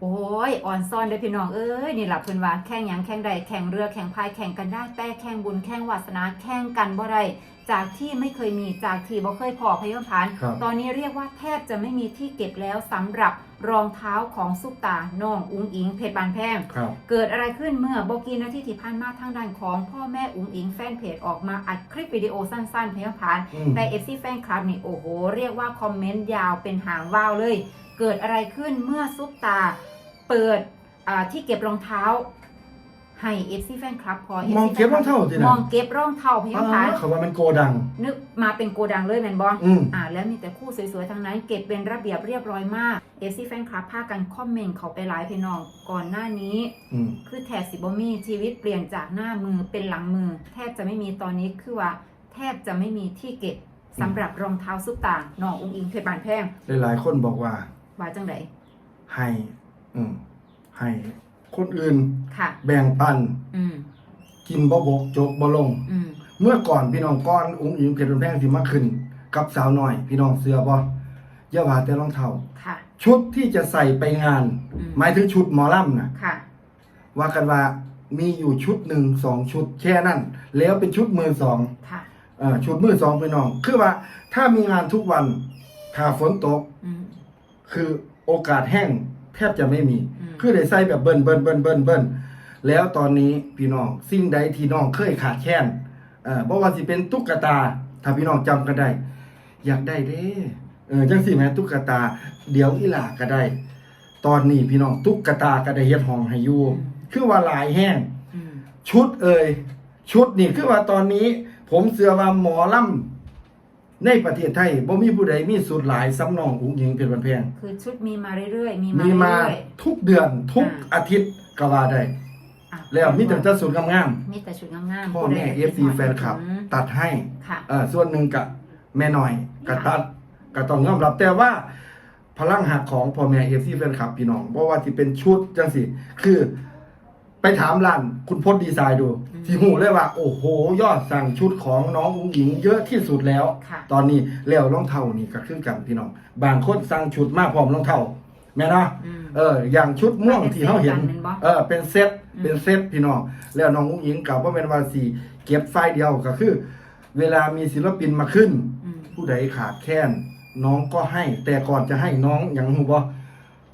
โอ้ยอ่อนซ่อนเด้อพี่น้องเอ้ยนี่หลับเพิ่นว่าแข่งหยังแข่งใดแข่งเรือแข่งพายแข่งกันได้แต่แข่งบุญแข่งวาสนาแข่งกันบ่ได้จากที่ไม่เคยมีจากที่บ่เคยพอพยาพาน ครับ ตอนนี้เรียกว่าแทบจะไม่มีที่เก็บแล้วสำหรับรองเท้าของซุปตาน้องอุ๋งอิงเพชรบานแพง ครับ เกิดอะไรขึ้นเมื่อโบกีนาทีที่ผ่านมาทางด้านของพ่อแม่อุ๋งอิงแฟนเพจออกมาอัดคลิปวิดีโอสั้นๆเพียงผ่าน อืม แต่เอฟซีแฟนคลับนี่โอ้โห เรียกว่าคอมเมนต์ยาวเป็นหางว่าวเลย เกิดอะไรขึ้นเมื่อซุปตา เปิดอ่าที่เก็บรองเท้า ให้เอฟซีแฟนคลับพอ FC มองเก็บรองเท้าสินะมองเก็บรองเท้าเพียงผ่านเขาว่ามันโกดัง นึกมาเป็นโกดังเลยแมนบออืมอ่า แล้วมีแต่คู่สวยๆทั้งนั้น เก็บเป็นระเบียบเรียบร้อยมากเอฟซีแฟนคลับพากันคอมเมนต์เขาไปหลายพี่น้องก่อนหน้านี้อืมคือแทบสิบมีชีวิตเปลี่ยนจากหน้ามือเป็นหลังมือ แทบจะไม่มีตอนนี้คือว่า แทบจะไม่มีที่เก็บสำหรับรองเท้าซุปตาน้ององอิงเพชรบานแพงหลายๆคนบอกว่าว่าจังไดให้ อืมให้คนอื่นค่ะ แบ่งปัน อืมกินบ่บกจกบ่ลง อืมเมื่อก่อนพี่น้องก้อนอุ้งอิงเพชรแพงที่มาขึ้น กับสาวน้อย พี่น้องเสือบ่อย่าว่าแต่รองเท้าค่ะ ชุดที่จะใส่ไปงาน อืมหมายถึงชุดหมอลำนะค่ะ ว่ากันว่ามีอยู่ชุดหนึ่งสองชุดแค่นั้น แล้วเป็นชุดมือสองค่ะ เอ่อชุดมือสองพี่น้อง คือว่าถ้ามีงานทุกวันถ้าฝนตก อืมคือโอกาสแห้ง แทบจะไม่มีอืมคือได้ใส่แบบเบิ้ลเบิ้ลเบิ้ลเบิ้ลเบิ้ลแล้วตอนนี้พี่น้องสิ่งใดที่น้องเคยขาดแคลนเอ่อบ่ว่าสิเป็นตุ๊กตา ถ้าพี่น้องจำกันได้ อยากได้เด้เออจังสิแม่ตุ๊กตา เดี๋ยวอีหลาก็ได้ ตอนนี้พี่น้องตุ๊กตาก็ได้เฮ็ดห้องให้อยู่คือว่าหลายแห้งอืมชุดเอ่ยชุดนี่คือว่าตอนนี้ ผมเสือว่าหมอลำ ในประเทศไทยบ่มีผู้ใดมีสุดหลายสำนองอุ้งยิงเพชรบันแพงคือชุดมีมาเรื่อยๆ มีมามีมาเรื่อย ทุกเดือนทุกอ่า อาทิตย์ก็ว่าได้ ๆอะแล้วมีแต่จะสุดงามมีแต่ชุดงามๆๆพ่อผู้ใดแม่คิด FC ฮอดแฟนคลับ อืมตัดให้ ค่ะ เออส่วนหนึ่งกับแม่หน่อยก็ตัดก็ต้องยอมรับแต่ว่า พลังหักของพ่อแม่ FC แฟนคลับพี่น้องบ่ว่าสิเป็นชุดจังสิคือ ไปถามร้านคุณพจน์ดีไซน์ดูอืมสิหูเลยว่า โอ้โห ยอดสั่งชุดของน้องอุ้งหญิงเยอะที่สุดแล้ว ค่ะ ตอนนี้แล้วรองเท้านี่ก็คือกันพี่น้อง บางคนสั่งชุดมาพร้อมรองเท้าแม่นะอืม เออ อย่างชุดม่วงที่เขาเห็น เป็นเซตกันแม่นบ่ เออ เป็นเซตอืมเป็นเซตพี่น้อง แล้วน้องอุ้งหญิงกับว่าเป็นว่าสีเก็บไฟล์เดียวก็คือ เวลามีศิลปินมาขึ้น อืม ผู้ใดขาดแคลนน้องก็ให้ แต่ก่อนจะให้น้องอย่างหูบ่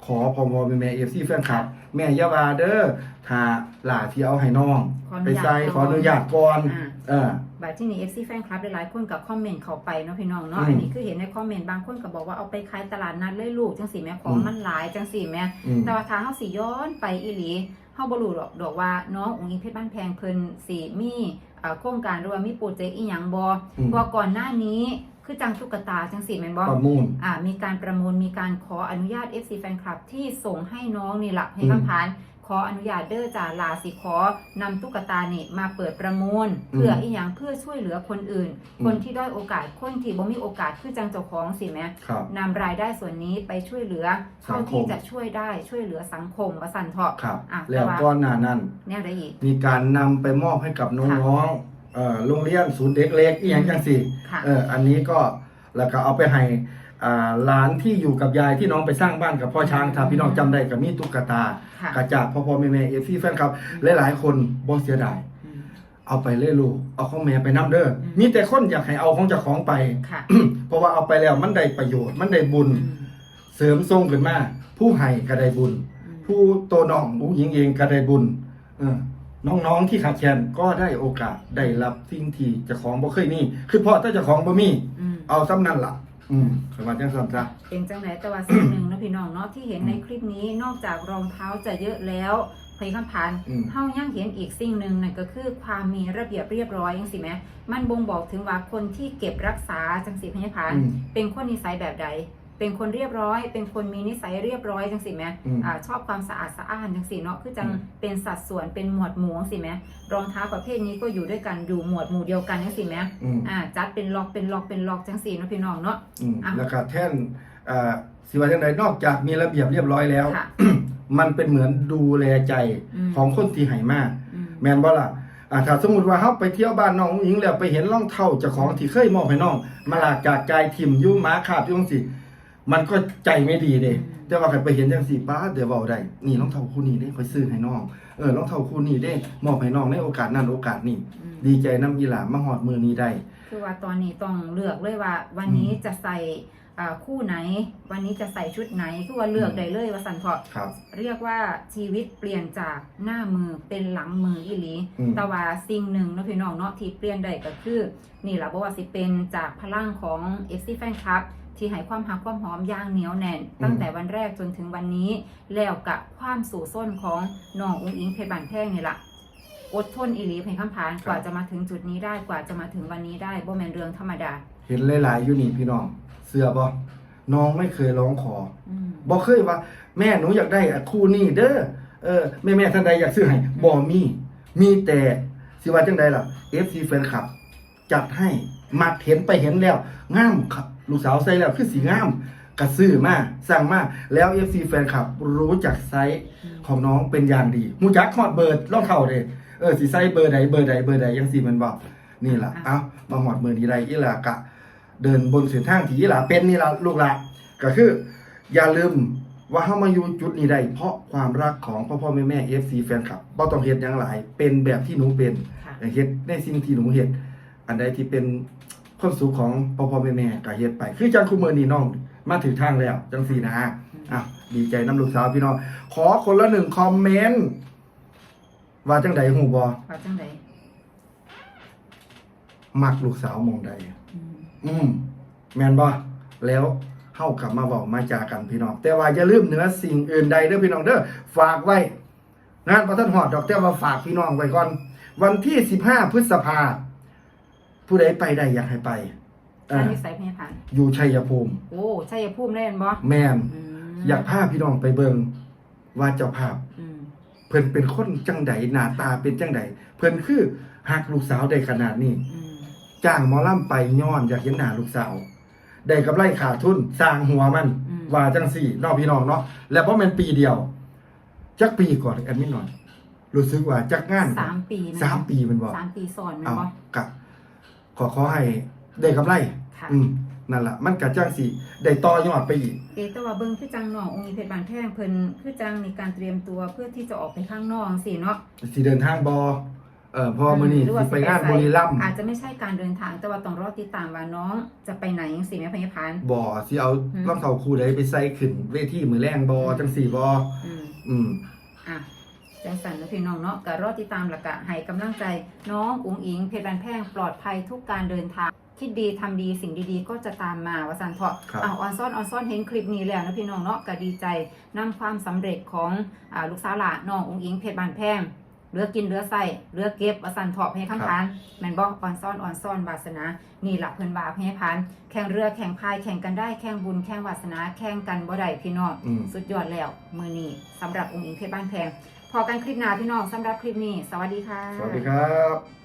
ขอพอมอเป็นแม่เอฟซีแฟนคลับ แม่อยาวาเด้อถ้าหลาที่เอาให้น้อง ขออนุไปญาตใส่ขออนุญาตก่อนอ่า เออ บัดที่นี่ FC แฟนคลับหลายๆคนกับคอมเมนต์เข้าไปเนาะพี่น้องเนาะอืมอันนี้คือเห็นในคอมเมนต์บางคนก็บอกว่าเอาไปขายตลาดนัดเลยลูกจังสีแม่ของอืม มันหลายจังสีแม่อืม แต่ว่าถ้าเฮาสิย้อนไปอีหลีเฮาบ่รู้ดอกดอกว่าน้ององค์อิงเพชรบ้านแพงเพิ่นสิมีเอ่อโครงการหรือว่ามีโปรเจกต์อีหยังบ่อืม เพราะว่าก่อนหน้านี้ คือจังตุ๊กตาจังสีแม่นบ่ประมูล อ่า มีการประมูลมีการขออนุญาต FC แฟนคลับที่ส่งให้น้องนี่หลักให้อืม คำผ่าน ขออนุญาตเด้อจ่าลาสิขอนำตุ๊กตานี่มาเปิดประมูล เพื่ออีหยังเพื่อช่วยเหลือคนอื่นอืมคนที่ด้อยโอกาสคนที่บ่มีโอกาสคือจังเจ้าของสิแม่ ครับ นำรายได้ส่วนนี้ไปช่วยเหลือสัเท่างคม ที่จะช่วยได้ช่วยเหลือสังคมว่าสันเถาะ ครับ อะแล้วแต่ว่าก้อนหน้านั้น แนวได้อีก มีการนำไปมอบให้กับน้องๆ เอ่อโรงเรียนศูนย์เด็กเล็กอีหยังจังสิค่ะเอออันนี้ก็แล้วก็เอาไปให้อ่าหลานที่อยู่กับยายที่น้องไปสร้างบ้านกับพ่อช้างถ้าพี่น้องจำได้ก็มีตุ๊กตาค่ะกระจากพ่อพ่อแม่แม่เอฟซีแฟนคลับหลายๆคนบ่เสียดาย อืม เอาไปเลยลูกเอาของแม่ไปนํเด้ออม มีแต่คนอยากให้เอาของเจ้าของไป ค่ะเพราะว่าเอาไปแล้วมันได้ประโยชน์มันได้บุญ อืมเสริมทรงขึ้นมา ผู้ให้ก็ได้บุญ อืมผู้ตัวน้องผู้หญิงเองก็ได้บุญเออ น้องๆที่ขาดแคลนก็ได้โอกาสได้รับสิ่งที่เจ้าของบ่เคยมีคือเพราะถ้าเจ้าของบ่มีอืม เอาซ้ำนั่นล่ะ อืมสวัสดีจังซั่นซะ เป็นจังไหนแต่ว่าสิ่งหนึ่งเนาะพี่น้องเนาะที่เห็นในคลิปนี้นอกจากรองเท้าจะเยอะแล้วเพยคำพานอืม เฮายังเห็นอีกสิ่งหนึ่งนั่นก็คือความมีระเบียบเรียบร้อยจังสิแหมมันบ่งบอกถึงว่าคนที่เก็บรักษาจังสิพยาพานอืม เป็นคนนิสัยแบบใด เป็นคนเรียบร้อย เป็นคนมีนิสัยเรียบร้อยจังสิแหมอืมอ่าชอบความสะอาดสะอ้านจังสิเนาะคือจังอืมเป็นสัดส่วนเป็นหมวดหมู่จังสิแหมรองเท้าประเภทนี้ก็อยู่ด้วยกันอยู่หมวดหมู่เดียวกันจังสิแหมอืมอ่าจัดเป็นล็อกเป็นล็อกเป็นล็อกจังสิเนาะพี่น้องเนาะอืมอะแล้วก็แท่นอ่าสิว่าจังไดนอกจากมีระเบียบเรียบร้อยแล้วค่ะมันเป็นเหมือนดูแลใจอืมของคนที่ให้มากอืมแม่นบ่ล่ะอ่าถ้าสมมุติว่าเฮาไปเที่ยวบ้านน้องหญิงแล้วไปเห็นรองเท้าเจ้าของที่เคยมอบให้น้อง มาลากจากกายทิ่มอยู่หมาขาบอยู่จังซี่ มันก็ใจไม่ดีเด้แต่ว่าคันไปเห็นจังซี่ป้าดเดี๋ยวเว้าได้นี่รองเท้าคู่นี้เด้ข่อยซื้อให้น้องเออรองเท้าคู่นี้เด้มอบให้น้องในโอกาสนั้นโอกาสนี้อืม ดีใจนํอีหลามาฮอดมื้อนี้ได้ คือว่าตอนนี้ต้องเลือกเลยว่า วันนี้จะใส่อ่าคู่ไหน วันนี้จะใส่ชุดไหนคือว่าเลือกได้เลยว่าสันเพาะครับ เรียกว่าชีวิตเปลี่ยนจากหน้ามือเป็นหลังมืออีหลีอืม แต่ว่าสิ่งหนึ่งเนาะพี่น้องเนาะที่เปลี่ยนได้ก็คือ นี่แหละบอกว่าสิเป็นจากพลังของ FC Fan Club ที่ให้ความหักความหอมอย่างเหนียวแน่น ตั้งแต่วันแรกจนถึงวันนี้ แล้วกับความสู่ส้นของน้องอุ้งอิงเพชรบานแพงนี่แหละอดทนอีหลีเพลงคำพานกว่าจะมาถึงจุดนี้ได้กว่าจะมาถึงวันนี้ได้บ่แมนเรื่องธรรมดา เห็นหลายๆอยู่นี่พี่น้อง เสื้อบ่น้องไม่เคยร้องขออืมบ่เคยว่า แม่หนูอยากได้อะคู่นี้เด้อเออแม่แม่ท่านใดอยากซื้อให้บ่มีมีแต่สิว่าจังใดล่ะ FC แฟนคลับ จัดให้มักเห็นไปเห็นแล้วงามครับ ลูกสาวใส่แล้วคือสีงามก็ซื้อมาสั่งมาแล้ว FC แฟนคลับรู้จักไซส์ของน้องเป็นอย่างดีมูจักฮอดเบอร์รองเท้าเด้เออสิใส่เบอร์ใดเบอร์ใดเบอร์ใดยังสิมันบอกนี่ล่ะเอ้ามาฮอดมือนี้ได้อีหล่ะกะ เดินบนเส้นทางที่อีหล่ะเป็นนี่ล่ะลูกล่ะก็คือ อย่าลืมว่าเฮามาอยู่จุดนี้ได้เพราะความรักของพ่อพ่อแม่แม่ FC แฟนคลับบ่ต้องเฮ็ดหยังหลาย เป็นแบบที่หนูเป็นค่ะเฮ็ดในสิ่งที่หนูเฮ็ดอันใดที่เป็น ความสุขของพ่อพ่อแม่แม่ก็เฮ็ดไป คือจังคุมื้อนี้น้องมาถึงทางแล้ว จังซี่นะอ้าวดีใจน้ำลูกสาวพี่น้องขอคนละหนึ่งคอมเมนต์ว่าจังใดฮู้บ่ว่าจังไดมักลูกสาวหมองใดอืมอืมแม่นบ่แล้วเข้ากลับมาเว้ามาจากันพี่น้อง แต่ว่าอย่าลืมเหนือสิ่งอื่นใดเด้อพี่น้องเด้อฝากไว้งานประทันหอดดอกแต่ว่าฝากพี่น้องไว้ก่อน วันที่15พฤษภา ผู้ใดไปได้อยากให้ไปเออันอนี้ใส่เพลงผ่านอยู่ชัยภูมิ โอ้ชัยภูมิได้แม่นบ่แม่นอืมอยากพาพี่น้องไปเบิงว่าเจ้าภาพ อืมเพิ่นเป็นคนจังใดหน้าตาเป็นจังใดเพิ่นคือหักลูกสาวได้ขนาดนี้ อืมจ้างหมอลำไปย้อนอยากเห็นหน้าลูกสาว ได้กำไรขาดทุนสร้างหัวมัน อืมว่าจังสี่เนอกพี่น้องเนาะแล้วเพราะมันปีเดียว จักปีก่อนแอดมินหน่อย รู้สึกว่าจักงานสามปีนะสามปีมันบอกสามปีซ้อนแม่นเอาบ่ กะ ขอขอให้ได้กำไร ค่ะอืมนั่นล่ะ มันกะจังสี่ได้ต่อยอดไปอีก เอะแต่ว่าเบิ่งคือจังน้ององค์นี้เพชรบานแพงเพิ่นคือจังมีการเตรียมตัวเพื่อที่จะออกไปข้างนอกสิเนาะสิเดินทางบอเออพอมื้อนี้หรือว่าสิไปงานสิบุรีรัมย์อาจจะไม่ใช่การเดินทางแต่ว่าต้องรอติดตามว่าน้องจะไปไหนจังซี่แม่พญาพานบ่สิเอาอืม รองเท้าคู่ใดไปใส่ขึ้นเวทีมือแรงบ่จังสี่บ่อืม อืมอะ จังสันนะพี่น้องเนาะก็รอติดตามและกะให้กำลังใจน้องอุ๋งอิง เพชรบานแพงปลอดภัยทุกการเดินทาง คิดดีทำดีสิ่งดีๆ ก็จะตามมาว่าสันเถาะครับอะออนซ่อนออนซ่อนเห็นคลิปนี้แล้วนะพี่น้องเนาะก็ดีใจนำความสำเร็จของอ่าลูกสาวหละน้องอุ๋งอิงเพชรบานแพงเหลือกินเหลือใส่เหลือเก็บว่าสันเถาะให้คำพานแม่นบอกออนซ่อนออนซ่อนวาสนานี่หลักเพิ่นว่าให้พานแข่งเรือแข่งพายแข่งกันได้แข่งบุญแข่งวาสนาแข่งกันบ่ได้พี่น้อง อืม สุดยอดแล้วมือนี้สำหรับองค์อิงเพชรบ้านแพง พอกันคลิปหน้าพี่น้องสำหรับคลิปนี้ สวัสดีค่ะ สวัสดีครับ